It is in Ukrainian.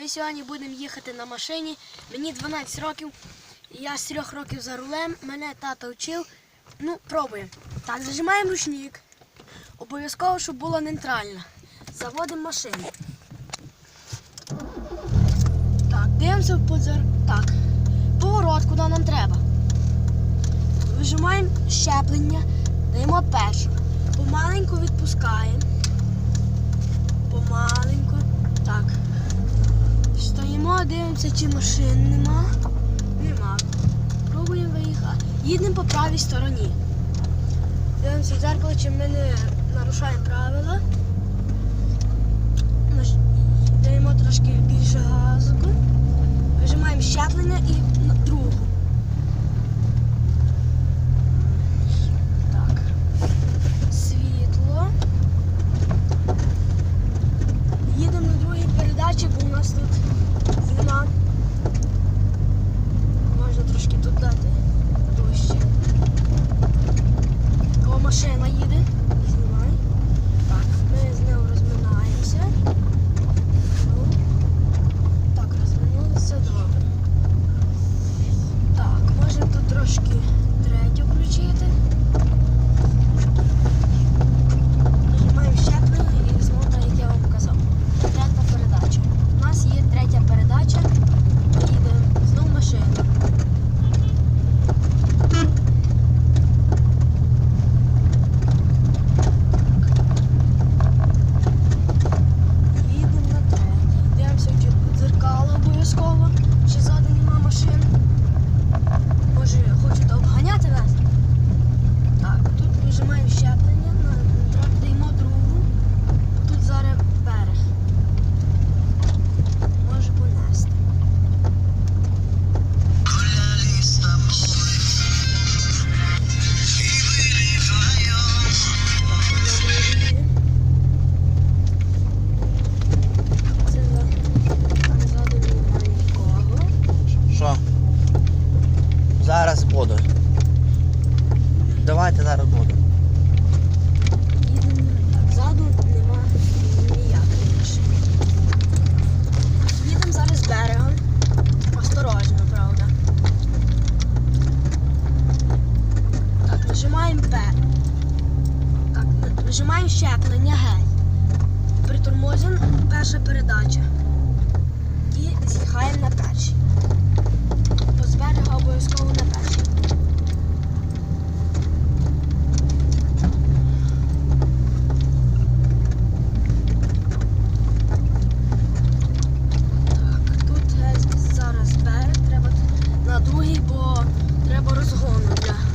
Ми сьогодні будемо їхати на машині. Мені 12 років, я з 3 років за рулем. Мене тато вчив. Ну, пробуємо. Так, зажимаємо ручник. Обов'язково, щоб була нейтральна. Заводимо машину. Так, дивимося в подзор... Так. Поворот, куди нам треба. Вижимаємо щеплення, даємо першу. Помаленьку відпускаємо. Помаленьку. Так. Стоїмо, дивимося, чи машин нема. Нема. Пробуємо виїхати. Їдемо по правій стороні. Дивимося в дзеркало, чи ми не нарушаємо правила. Даємо трошки більше газу. Вижимаємо щеплення і на другу. Так. Світло. Їдемо на другій передачі, бо у нас тут зима. Можна трошки тут дати дужче. О, машина їде. Знімай. Так, ми з нею розминаємося. Ну, Так, розминулися добре. Так, можемо тут трошки третю включити. Нажимаємо щеплення і знову так, як я вам казав. Третя передача. У нас є третя передача. Ми їдемо знову машина. Їдемо на третій. Дивимося в дзеркало обов'язково. Ще ззаду нема машин. Може, хочуть обганяти нас? зараз воду. Давайте зараз воду. Ззаду нема ніякої. Їдемо зараз берегом. Осторожно, правда. Нажимаємо П. Нажимаємо щеплення гей. Притормозимо перша передача. І з'їхаємо на першій з берега обов'язково на берег. Так, тут е, зараз берег треба на другий, бо треба розгону для.